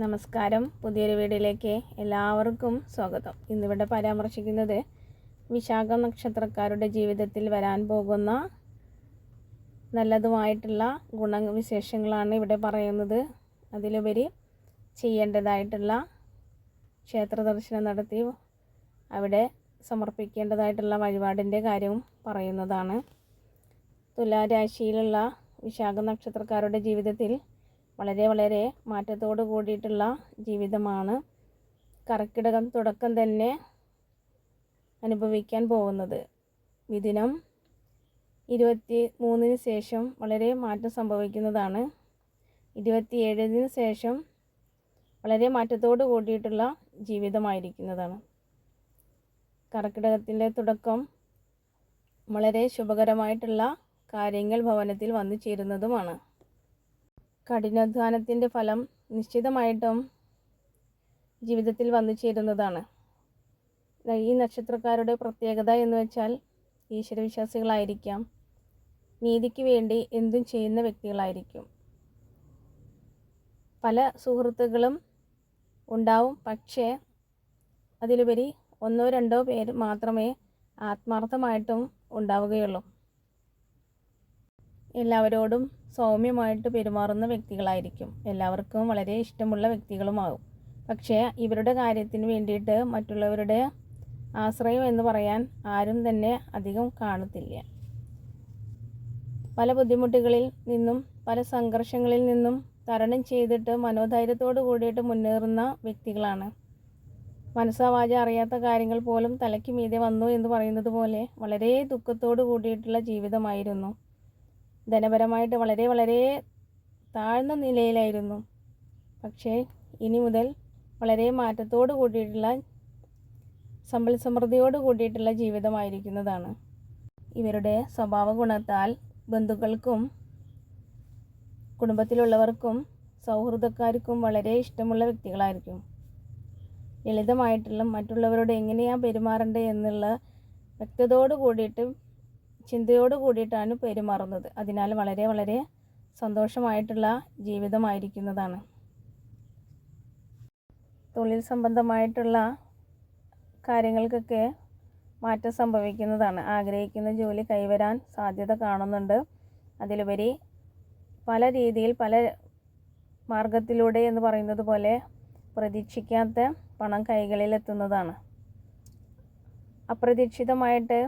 നമസ്കാരം. പുതിയൊരു വീഡിയോയിലേക്ക് എല്ലാവർക്കും സ്വാഗതം. ഇന്നിവിടെ പരാമർശിക്കുന്നത് വിശാഖ നക്ഷത്രക്കാരുടെ ജീവിതത്തിൽ വരാൻ പോകുന്ന നല്ലതുമായിട്ടുള്ള ഗുണവിശേഷങ്ങളാണ് ഇവിടെ പറയുന്നത്. അതിലുപരി ചെയ്യേണ്ടതായിട്ടുള്ള ക്ഷേത്ര ദർശനം നടത്തി അവിടെ സമർപ്പിക്കേണ്ടതായിട്ടുള്ള വഴിപാടിന്റെ കാര്യവും പറയുന്നതാണ്. തുലാരാശിയിലുള്ള വിശാഖ നക്ഷത്രക്കാരുടെ ജീവിതത്തിൽ വളരെ വളരെ മാറ്റത്തോട് കൂടിയിട്ടുള്ള ജീവിതമാണ് കർക്കിടകം തുടക്കം തന്നെ അനുഭവിക്കാൻ പോകുന്നത്. വിദിനം ഇരുപത്തി മൂന്നിന് ശേഷം വളരെ മാറ്റം സംഭവിക്കുന്നതാണ്. ഇരുപത്തിയേഴിന് ശേഷം വളരെ മാറ്റത്തോട് കൂടിയിട്ടുള്ള ജീവിതമായിരിക്കുന്നതാണ്. കർക്കിടകത്തിന്റെ തുടക്കം വളരെ ശുഭകരമായിട്ടുള്ള കാര്യങ്ങൾ ഭവനത്തിൽ വന്നു ചേരുന്നതുമാണ്. കഠിനാധ്വാനത്തിന്റെ ഫലം നിശ്ചിതമായിട്ടും ജീവിതത്തിൽ വന്നു ചേരുന്നതാണ്. ഈ നക്ഷത്രക്കാരുടെ പ്രത്യേകത എന്ന് വെച്ചാൽ ഈശ്വരവിശ്വാസികളായിരിക്കാം. നീതിക്ക് വേണ്ടി എന്തും ചെയ്യുന്ന വ്യക്തികളായിരിക്കും. പല സുഹൃത്തുക്കളും ഉണ്ടാവും. പക്ഷേ അതിലുപരി ഒന്നോ രണ്ടോ പേര് മാത്രമേ ആത്മാർത്ഥമായിട്ടും ഉണ്ടാവുകയുള്ളൂ. എല്ലാവരോടും സൗമ്യമായിട്ട് പെരുമാറുന്ന വ്യക്തികളായിരിക്കും. എല്ലാവർക്കും വളരെ ഇഷ്ടമുള്ള വ്യക്തികളുമാകും പക്ഷേ ഇവരുടെ കാര്യത്തിന് വേണ്ടിയിട്ട് മറ്റുള്ളവരുടെ ആശ്രയം എന്ന് പറയാൻ ആരും തന്നെ അധികം കാണത്തില്ല. പല ബുദ്ധിമുട്ടുകളിൽ നിന്നും പല സംഘർഷങ്ങളിൽ നിന്നും തരണം ചെയ്തിട്ട് മനോധൈര്യത്തോടു കൂടിയിട്ട് മുന്നേറുന്ന വ്യക്തികളാണ്. മനസ്സാവാച അറിയാത്ത കാര്യങ്ങൾ പോലും തലയ്ക്ക് മീതെ വന്നു എന്ന് പറയുന്നത് പോലെ വളരെ ദുഃഖത്തോടു കൂടിയിട്ടുള്ള ജീവിതമായിരുന്നു. ധനപരമായിട്ട് വളരെ വളരെ താഴ്ന്ന നിലയിലായിരുന്നു. പക്ഷേ ഇനി മുതൽ വളരെ മാറ്റത്തോട് കൂടിയിട്ടുള്ള സമ്പൽ സമൃദ്ധിയോട് കൂടിയിട്ടുള്ള ജീവിതമായിരിക്കുന്നതാണ്. ഇവരുടെ സ്വഭാവ ഗുണത്താൽ ബന്ധുക്കൾക്കും കുടുംബത്തിലുള്ളവർക്കും സൗഹൃദക്കാർക്കും വളരെ ഇഷ്ടമുള്ള വ്യക്തികളായിരിക്കും. ലളിതമായിട്ടുള്ള മറ്റുള്ളവരോട് എങ്ങനെയാണ് പെരുമാറേണ്ടത് എന്നുള്ള വ്യക്തതയോട് കൂടിയിട്ട് ചിന്തയോട് കൂടിയിട്ടാണ് പെരുമാറുന്നത്. അതിനാൽ വളരെ വളരെ സന്തോഷമായിട്ടുള്ള ജീവിതമായിരിക്കുന്നതാണ്. തൊഴിൽ സംബന്ധമായിട്ടുള്ള കാര്യങ്ങൾക്കൊക്കെ മാറ്റം സംഭവിക്കുന്നതാണ്. ആഗ്രഹിക്കുന്ന ജോലി കൈവരാൻ സാധ്യത കാണുന്നുണ്ട്. അതിലുപരി പല രീതിയിൽ പല മാർഗത്തിലൂടെ എന്ന് പറയുന്നത് പോലെ പ്രതീക്ഷിക്കാത്ത പണം കൈകളിലെത്തുന്നതാണ്. അപ്രതീക്ഷിതമായിട്ട്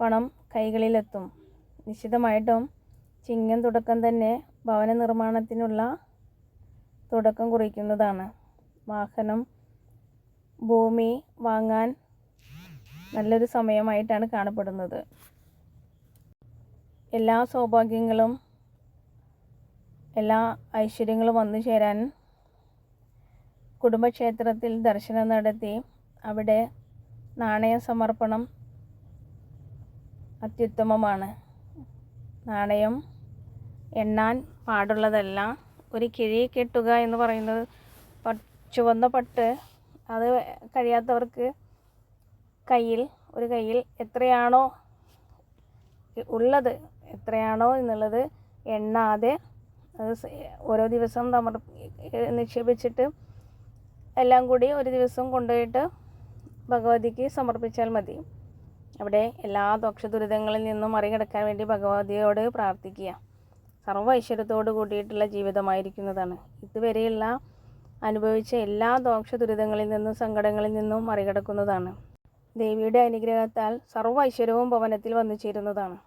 പണം കൈകളിലെത്തും. നിശ്ചിതമായിട്ടും ചിങ്ങം തുടക്കം തന്നെ ഭവന നിർമ്മാണത്തിനുള്ള തുടക്കം കുറിക്കുന്നതാണ്. വാഹനം ഭൂമി വാങ്ങാൻ നല്ലൊരു സമയമായിട്ടാണ് കാണപ്പെടുന്നത്. എല്ലാ സൗഭാഗ്യങ്ങളും എല്ലാ ഐശ്വര്യങ്ങളും വന്നു ചേരാൻ കുടുംബക്ഷേത്രത്തിൽ ദർശനം നടത്തി അവിടെ നാണയ സമർപ്പണം അത്യുത്തമമാണ്. നാണയം എണ്ണാൻ പാടുള്ളതല്ല ഒരു കിഴി കെട്ടുക എന്ന് പറയുന്നത് ചുവന്ന പട്ട്. അത് കഴിയാത്തവർക്ക് കയ്യിൽ ഒരു കയ്യിൽ എത്രയാണോ ഉള്ളത് എത്രയാണോ എന്നുള്ളത് എണ്ണാതെ അത് ഓരോ ദിവസം തമർ നിക്ഷേപിച്ചിട്ട് എല്ലാം കൂടി ഒരു ദിവസം കൊണ്ടുപോയിട്ട് ഭഗവതിക്ക് സമർപ്പിച്ചാൽ മതി. അവിടെ എല്ലാ ദോഷദുരിതങ്ങളിൽ നിന്നും മറികടക്കാൻ വേണ്ടി ഭഗവതിയോട് പ്രാർത്ഥിക്കുക. സർവ ഐശ്വര്യത്തോട് കൂടിയിട്ടുള്ള ജീവിതമായിരിക്കുന്നതാണ്. ഇതുവരെയുള്ള അനുഭവിച്ച എല്ലാ ദോഷ ദുരിതങ്ങളിൽ നിന്നും സങ്കടങ്ങളിൽ നിന്നും മറികടക്കുന്നതാണ്. ദേവിയുടെ അനുഗ്രഹത്താൽ സർവ ഐശ്വര്യവും ഭവനത്തിൽ വന്നു ചേരുന്നതാണ്